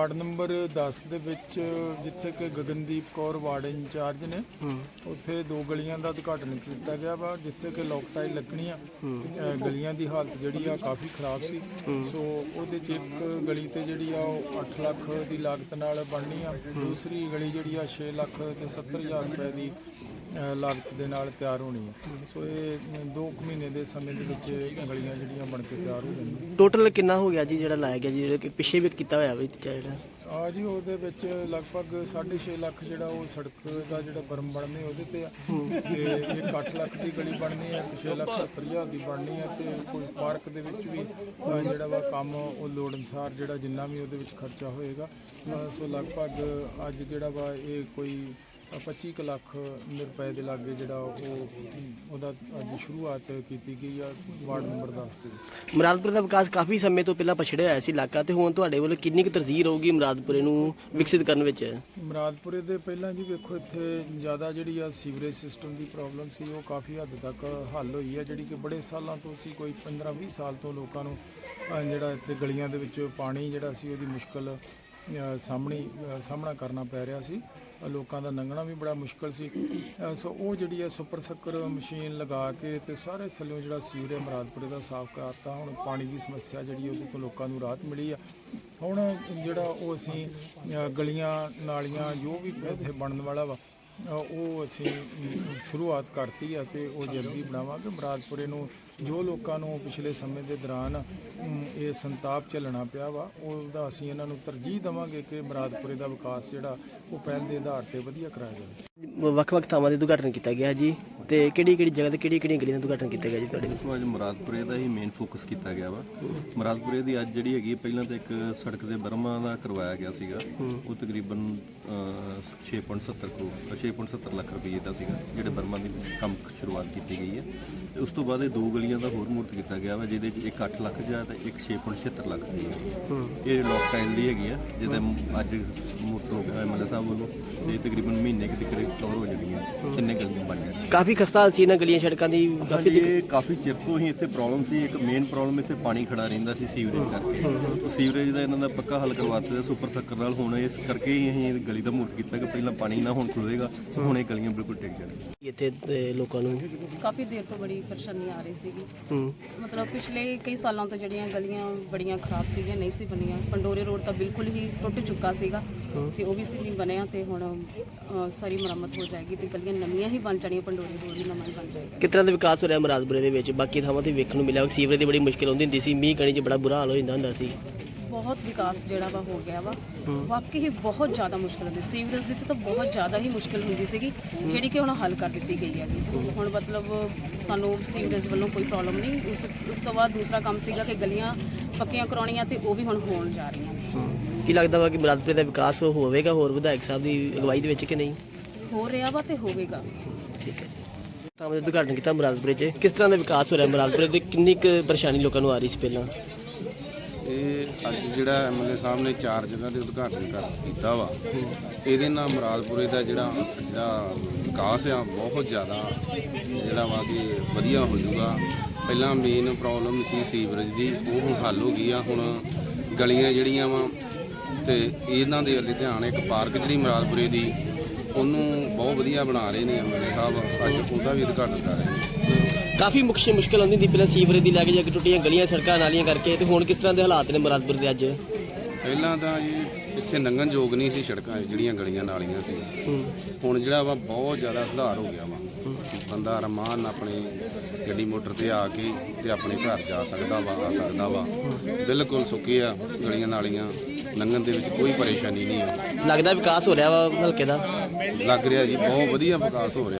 Ward number 10 ਦੇ ਵਿੱਚ ਜਿੱਥੇ ਕਿ ਗਗਨਦੀਪ ਕੌਰ ਵਾਰਡ ਇੰਚਾਰਜ ਨੇ ਉੱਥੇ ਦੋ ਗਲੀਆਂ ਦਾ ਉਦਘਾਟਨ ਕੀਤਾ ਗਿਆ ਵਾ ਜਿੱਥੇ ਕਿ ਲੋਕਟਾਈ ਲੱਗਣੀਆਂ। ਅ, ਗਲੀਆਂ ਦੀ ਹਾਲਤ ਜਿਹੜੀ ਆ ਕਾਫੀ ਖਰਾਬ ਸੀ। ਸੋ ਉਹਦੇ ਚ ਇੱਕ ਗਲੀ ਤੇ ਜਿਹੜੀ ਆ ਉਹ 8 ਲੱਖ ਦੀ ਲਾਗਤ ਨਾਲ ਬਣਨੀ ਆ ਦੂਸਰੀ ਗਲੀ ਜਿਹੜੀ ਆ 6 ਲੱਖ ਤੇ 70000 ਰੁਪਏ ਦੀ ਲਾਗਤ ਦੇ ਨਾਲ ਤਿਆਰ ਹੋਣੀ ਆ। ਸੋ ਇਹ 2 ਮਹੀਨੇ ਦੇ ਸਮੇਂ ਦੇ ਵਿੱਚ ਗਲੀਆਂ ਜਿਹੜੀਆਂ ਬਣ ਕੇ ਤਿਆਰ ਹੋ ਜਾਣਗੀਆਂ। ਟੋਟਲ ਕਿੰਨਾ ਹੋ ਗਿਆ ਜੀ ਜਿਹੜਾ ਲਾਇਆ ਗਿਆ ਜੀ ਜਿਹੜਾ ਕਿ ਪਿੱਛੇ ਵੀ ਕੀਤਾ ਹੋਇਆ ਵੀ ਜਿਹੜਾ? ਆ ਜੀ ਉਹਦੇ ਵਿੱਚ ਲਗਭਗ 6.5 ਲੱਖ ਜਿਹੜਾ ਉਹ ਸੜਕ ਦਾ ਜਿਹੜਾ ਬਰਮ ਬਣਨੇ ਉਹਦੇ ਤੇ ਆ। ਤੇ ਇੱਕ 8 ਲੱਖ ਦੀ ਗਲੀ ਬਣਨੀ ਹੈ 6 ਲੱਖ 70 ਹਜ਼ਾਰ ਦੀ ਬਣਨੀ ਹੈ ਤੇ ਕੋਈ ਪਾਰਕ ਦੇ ਵਿੱਚ ਵੀ ਅ, ਜਿਹੜਾ ਵਾ ਕੰਮ ਉਹ ਲੋੜ ਅਨੁਸਾਰ ਜਿਹੜਾ ਜਿੰਨਾ ਵੀ ਉਹਦੇ ਵਿੱਚ ਖਰਚਾ ਹੋਏਗਾ। ਅ, ਸੋ ਲਗਭਗ ਅੱਜ ਜਿਹੜਾ ਵਾ ਇਹ ਕੋਈ 25 ਕੁ ਲੱਖ ਰੁਪਏ ਦੇ ਲਾਗੇ ਜਿਹੜਾ ਉਹ ਉਹਦਾ ਅੱਜ ਸ਼ੁਰੂਆਤ ਕੀਤੀ ਗਈ ਆ ਵਾਰਡ ਨੰਬਰ 10 ਦੇ ਵਿੱਚ। ਮੁਰਾਦਪੁਰ ਦਾ ਵਿਕਾਸ ਕਾਫੀ ਸਮੇਂ ਤੋਂ ਪਹਿਲਾਂ ਪਛੜਿਆ ਹੋਇਆ ਸੀ ਇਲਾਕਾ ਤੇ ਹੁਣ ਤੁਹਾਡੇ ਵੱਲੋਂ ਕਿੰਨੀ ਕੁ ਤਰਜੀਹ ਰਹੂਗੀ ਮੁਰਾਦਪੁਰੇ ਨੂੰ ਵਿਕਸਿਤ ਕਰਨ ਵਿੱਚ? ਮੁਰਾਦਪੁਰੇ ਦੇ ਪਹਿਲਾਂ ਜੀ ਵੇਖੋ ਇੱਥੇ ਜ਼ਿਆਦਾ ਜਿਹੜੀ ਆ ਸੀਵਰੇਜ ਸਿਸਟਮ ਦੀ ਪ੍ਰੋਬਲਮ ਸੀ ਉਹ ਕਾਫੀ ਹੱਦ ਤੱਕ ਹੱਲ ਹੋਈ ਹੈ ਜਿਹੜੀ ਕਿ ਬੜੇ ਸਾਲਾਂ ਤੋਂ ਸੀ ਕੋਈ 15-20 ਸਾਲ ਤੋਂ ਲੋਕਾਂ ਨੂੰ ਜਿਹੜਾ ਇੱਥੇ ਗਲੀਆਂ ਦੇ ਵਿੱਚ ਪਾਣੀ ਜਿਹੜਾ ਸੀ ਉਹਦੀ ਮੁਸ਼ਕਲ ਸਾਹਮਣੀ ਸਾਹਮਣਾ ਕਰਨਾ ਪੈ ਰਿਹਾ ਸੀ। ਲੋਕਾਂ ਦਾ ਲੰਘਣਾ ਵੀ ਬੜਾ ਮੁਸ਼ਕਲ ਸੀ। ਸੋ ਉਹ ਜਿਹੜੀ ਹੈ ਸੁਪਰ ਸੱਕਰ ਮਸ਼ੀਨ ਲਗਾ ਕੇ ਤੇ ਸਾਰੇ ਥੱਲਿਓਂ ਜਿਹੜਾ ਸੀਵਰੇਜ ਮੁਰਾਦਪੁਰੇ ਦਾ ਸਾਫ਼ ਕਰਤਾ, ਹੁਣ ਪਾਣੀ ਦੀ ਸਮੱਸਿਆ ਜਿਹੜੀ ਉਹਦੇ ਤੋਂ ਲੋਕਾਂ ਨੂੰ ਰਾਹਤ ਮਿਲੀ ਆ। ਹੁਣ ਜਿਹੜਾ ਉਹ ਅਸੀਂ ਗਲੀਆਂ, ਨਾਲੀਆਂ, ਜੋ ਵੀ ਇੱਥੇ ਬਣਨ ਵਾਲਾ ਵਾ ਉਹ ਅਸੀਂ ਸ਼ੁਰੂਆਤ ਕਰਤੀ ਆ ਤੇ ਉਹ ਜਲਦੀ ਬਣਾਵਾਂਗੇ। ਮੁਰਾਦਪੁਰੇ ਨੂੰ ਜੋ ਲੋਕਾਂ ਨੂੰ ਪਿਛਲੇ ਸਮੇਂ ਦੇ ਦੌਰਾਨ ਇਹ ਸੰਤਾਪ ਝੱਲਣਾ ਪਿਆ ਵਾ, ਉਹਦਾ ਅਸੀਂ ਇਹਨਾਂ ਨੂੰ ਤਰਜੀਹ ਦੇਵਾਂਗੇ ਕਿ ਮੁਰਾਦਪੁਰੇ ਦਾ ਵਿਕਾਸ ਜਿਹੜਾ, ਉਹ ਪਹਿਲ ਦੇ ਆਧਾਰ ਤੇ ਵਧੀਆ ਕਰਾਇਆ ਜਾਵੇ। ਵੱਖ-ਵੱਖ ਥਾਵਾਂ ਦੇ ਉਦਘਾਟਨ ਕੀਤਾ ਗਿਆ ਜੀ। ਤੇ ਕਿਹੜੀ-ਕਿਹੜੀ ਜਗ੍ਹਾ ਤੇ ਕਿਹੜੀ-ਕਿਹੜੀਆਂ ਗਲੀਆਂ ਦਾ ਉਦਘਾਟਨ ਕੀਤਾ ਗਿਆ ਜੀ ਤੁਹਾਡੇ ਵੱਲੋਂ? ਸੋ ਅੱਜ ਮੁਰਾਦਪੁਰੇ ਦਾ ਹੀ ਮੇਨ ਫੋਕਸ ਕੀਤਾ ਗਿਆ ਵਾ। ਮੁਰਾਦਪੁਰੇ ਦੀ ਅੱਜ ਜਿਹੜੀ ਹੈਗੀ ਪਹਿਲਾਂ ਤਾਂ ਇੱਕ ਸੜਕ ਦੇ ਬਰਮਾ ਦਾ ਕਰਵਾਇਆ ਗਿਆ ਸੀਗਾ। ਉਹ ਤਕਰੀਬਨ ਅਹ, 6.70 ਕਰੋੜ 6.70 ਲੱਖ ਰੁਪਏ ਦਾ ਸੀਗਾ ਜਿਹੜੇ ਬਰਮਾ ਦੀ ਕੰਮ ਸ਼ੁਰੂਆਤ ਕੀਤੀ ਗਈ ਹੈ। ਤੇ ਉਸ ਤੋਂ ਬਾਅਦ ਇਹ ਦੋ ਗਲੀਆਂ ਦਾ ਹੋਰ ਮੂਰਤ ਕੀਤਾ ਗਿਆ ਵਾ ਜਿਹਦੇ ਚ ਇੱਕ 8 ਲੱਖ ਜਾਂ ਤੇ ਇੱਕ 6.76 ਲੱਖ ਦੀ ਹੈ। ਇਹ ਲੋਕ ਟਾਈਲ ਦੀ ਹੈਗੀ ਆ ਜਿਹਦੇ ਅੱਜ ਮੂਰਤ ਹੋ ਗਿਆ ਐਮਐਲਏ ਸਾਹਿਬ ਵੱਲੋਂ। ਤੇ ਤਕਰੀਬਨ ਮਹੀਨੇ ਕੁ ਤੱਕ ਕਵਰ ਹੋ ਜਾਣਗੀਆਂ ਤਿੰਨੇ ਗਲੀਆਂ ਬਣ ਕਾਫੀ ਖਸਤਾ ਹਾਲ ਸੀ ਇਹਨਾਂ ਗਲੀਆਂ ਸੜਕਾਂ ਦੀ ਕਾਫੀ ਦਿੱਕਤ ਇਹ ਕਾਫੀ ਚਿਰ ਤੋਂ ਹੀ ਇੱਥੇ ਪ੍ਰੋਬਲਮ ਸੀ। ਇੱਕ ਮੇਨ ਪ੍ਰੋਬਲਮ ਇੱਥੇ ਪਾਣੀ ਖੜਾ ਰਹਿੰਦਾ ਸੀ ਸੀਵਰੇਜ ਕਰਕੇ ਉਹ ਸੀਵਰੇਜ ਦਾ ਇਹਨਾਂ ਦਾ ਪੱਕਾ ਹੱਲ ਕਰਵਾਤੇ ਦਾ ਸੁਪਰ ਸੱਕਰ ਨਾਲ ਹੁਣ ਇਸ ਕਰਕੇ ਹੀ ਅਸੀਂ ਗਲੀ ਦਾ ਮੂਰਤ ਕੀਤਾ ਕਿ ਪਹਿਲਾਂ ਪਾਣੀ ਨਾ ਹੁਣ ਖੁੱਲੇਗਾ ਹੁਣ ਇਹ ਗਲੀਆਂ ਬਿਲਕੁਲ ਟਿਕ ਜਾਣਗੀਆਂ ਇੱਥੇ ਤੇ ਲੋਕਾਂ ਨੂੰ? ਕਾਫੀ ਦੇਰ ਤੋਂ ਬੜੀ ਪਰੇਸ਼ਾਨੀ ਆ ਰਹੀ ਸੀਗੀ। ਹੂੰ। ਮਤਲਬ ਪਿਛਲੇ ਕਈ ਸਾਲਾਂ ਤੋਂ ਜਿਹੜੀਆਂ ਗਲੀਆਂ ਬੜੀਆਂ ਖਰਾਬ ਸੀਗੀਆਂ ਨਹੀਂ ਸੀ ਬਣੀਆਂ। ਪੰਡੋਰੇ ਰੋਡ ਤਾਂ ਬਿਲਕੁਲ ਹੀ ਟੁੱਟ ਚੁੱਕਾ ਸੀਗਾ ਤੇ ਉਹ ਵੀ ਸੀ ਨਹੀਂ ਬਣਿਆ ਤੇ ਹੁਣ ਅ, ਸਾਰੀ ਮੁਰੰਮਤ ਹੋ ਜਾਏਗੀ ਤੇ ਗਲੀਆਂ ਨਵੀਆਂ ਹੀ ਬਣ ਜਾਣੀਆਂ ਪੰਡੋਰੇ ਰੋਡ ਹੀ ਨਵਾਂ ਹੀ ਬਣ ਜਾਏਗਾ ਕਿਸ ਤਰ੍ਹਾਂ ਦਾ ਵਿਕਾਸ ਹੋ ਰਿਹਾ ਮੁਰਾਦਪੁਰੇ ਦੇ ਵਿੱਚ? ਬਾਕੀ ਥਾਵਾਂ ਤੇ ਵੇਖਣ ਨੂੰ ਮਿਲਿਆ ਸੀਵਰੇਜ ਦੀ ਬੜੀ ਮੁਸ਼ਕਿਲ ਆਉਂਦੀ ਹੁੰਦੀ ਸੀ ਮੀਂਹ ਕਣੀ 'ਚ ਬੜਾ ਬੁਰਾ ਹਾਲ ਹੋ ਜਾਂਦਾ ਹੁੰਦਾ ਸੀ। ਬਹੁਤ ਵਿਕਾਸ ਜਿਹੜਾ ਵਾ ਹੋ ਗਿਆ ਵਾ। ਹੂੰ। ਵਾਕਈ ਹੀ ਬਹੁਤ ਜ਼ਿਆਦਾ ਮੁਸ਼ਕਲ ਹੁੰਦੀ ਸੀਵਰੇਜ ਦੀ ਤਾਂ ਬਹੁਤ ਜ਼ਿਆਦਾ ਹੀ ਮੁਸ਼ਕਲ ਹੁੰਦੀ ਸੀਗੀ ਜਿਹੜੀ ਕਿ ਹੁਣ ਹੱਲ ਕਰ ਦਿੱਤੀ ਗਈ ਹੈਗੀ। ਹੁਣ ਮਤਲਬ ਸਾਨੂੰ ਸੀਵਰੇਜ ਵੱਲੋਂ ਕੋਈ ਪ੍ਰੋਬਲਮ ਨਹੀਂ। ਉਸ ਉਸ ਤੋਂ ਬਾਅਦ ਦੂਸਰਾ ਕੰਮ ਸੀਗਾ ਕਿ ਗਲੀਆਂ ਪੱਕੀਆਂ ਕਰਾਉਣੀਆਂ ਤੇ ਉਹ ਵੀ ਹੁਣ ਹੋਣ ਜਾ ਰਹੀਆਂ ਨੇ। ਕੀ ਲੱਗਦਾ ਵਾ ਕਿ ਮੁਰਾਦਪੁਰੇ ਦਾ ਵਿਕਾਸ ਹੋਵੇਗਾ ਹੋਰ ਵਿਧਾਇਕ ਸਾਹਿਬ ਦੀ ਅਗਵਾਈ ਦੇ ਵਿੱਚ ਕਿ ਨਹੀਂ? ਹੋ ਰਿਹਾ ਵਾ ਤੇ ਹੋਵੇਗਾ। ਠੀਕ ਹੈ ਤਾਂ ਮੈਂ ਉਦਘਾਟਨ ਕੀਤਾ ਮੁਰਾਦਪੁਰੇ 'ਚ। ਕਿਸ ਤਰ੍ਹਾਂ ਦਾ ਵਿਕਾਸ ਹੋ ਰਿਹਾ ਮੁਰਾਦਪੁਰੇ ਦੇ? ਕਿੰਨੀ ਕੁ ਪਰੇਸ਼ਾਨੀ ਲੋਕਾਂ ਨੂੰ ਆ ਰਹੀ ਸੀ ਪਹਿਲਾਂ? ਇਹ ਅੱਜ ਜਿਹੜਾ ਐਮਐਲਏ ਸਾਹਿਬ ਨੇ ਚਾਰ ਜਗ੍ਹਾ ਦੇ ਉਦਘਾਟਨ ਕਰ ਕੀਤਾ ਵਾ। ਇਹਦੇ ਨਾਲ ਮੁਰਾਦਪੁਰੇ ਦਾ ਜਿਹੜਾ ਜਿਹੜਾ ਵਿਕਾਸ ਆ ਬਹੁਤ ਜ਼ਿਆਦਾ ਜਿਹੜਾ ਵਾ ਕਿ ਵਧੀਆ ਹੋ ਜਾਊਗਾ। ਪਹਿਲਾਂ ਮੇਨ ਪ੍ਰੋਬਲਮ ਸੀ ਸੀਵਰੇਜ ਦੀ ਉਹ ਹੁਣ ਹੱਲ ਹੋ ਗਈ ਆ। ਹੁਣ ਗਲੀਆਂ ਜਿਹੜੀਆਂ ਵਾ ਤੇ ਇਹਨਾਂ ਦੇ ਵੱਲ ਧਿਆਨ ਇੱਕ ਪਾਰਕ ਜਿਹੜੀ ਮੁਰਾਦਪੁਰੇ ਦੀ ਉਹਨੂੰ ਬਹੁਤ ਵਧੀਆ ਬਣਾ ਰਹੇ ਨੇ ਐਮਐਲਏ ਸਾਹਿਬ ਅੱਜ ਉਹਦਾ ਵੀ ਉਦਘਾਟਨ ਕਰ ਰਹੇ ਨੇ। ਕਾਫੀ ਮੁਸ਼ਕਿਲ ਮੁਸ਼ਕਿਲ ਆਉਂਦੀ ਹੁੰਦੀ ਪਹਿਲਾਂ ਸੀਵਰੇਜ ਦੀ ਲੈ ਕੇ ਜਾ ਕੇ ਟੁੱਟੀਆਂ ਗਲੀਆਂ ਸੜਕਾਂ ਨਾਲੀਆਂ ਕਰਕੇ ਤੇ ਹੁਣ ਕਿਸ ਤਰ੍ਹਾਂ ਦੇ ਹਾਲਾਤ ਨੇ ਮੁਰਾਦਪੁਰ ਦੇ ਅੱਜ? ਪਹਿਲਾਂ ਤਾਂ ਜੀ ਇੱਥੇ ਲੰਘਣ ਯੋਗ ਨਹੀਂ ਸੀ ਸੜਕਾਂ ਜਿਹੜੀਆਂ ਗਲੀਆਂ ਨਾਲੀਆਂ ਸੀ। ਹੁਣ ਜਿਹੜਾ ਵਾ ਬਹੁਤ ਜ਼ਿਆਦਾ ਸੁਧਾਰ ਹੋ ਗਿਆ ਵਾ। ਬੰਦਾ ਰਮਾਨ ਆਪਣੇ ਗੱਡੀ ਮੋਟਰ ਤੇ ਆ ਕੇ ਤੇ ਆਪਣੇ ਘਰ ਜਾ ਸਕਦਾ ਵਾ ਆ ਸਕਦਾ ਵਾ। ਬਿਲਕੁਲ ਸੁੱਕੇ ਆ ਗਲੀਆਂ ਨਾਲੀਆਂ ਲੰਘਣ ਦੇ ਵਿੱਚ ਕੋਈ ਪਰੇਸ਼ਾਨੀ ਨਹੀਂ ਆ। ਲੱਗਦਾ ਵਿਕਾਸ ਹੋ ਰਿਹਾ ਵਾ ਹਲਕੇ ਦਾ? ਲੱਗ ਰਿਹਾ ਜੀ ਬਹੁਤ ਵਧੀਆ ਵਿਕਾਸ ਹੋ ਰਿਹਾ।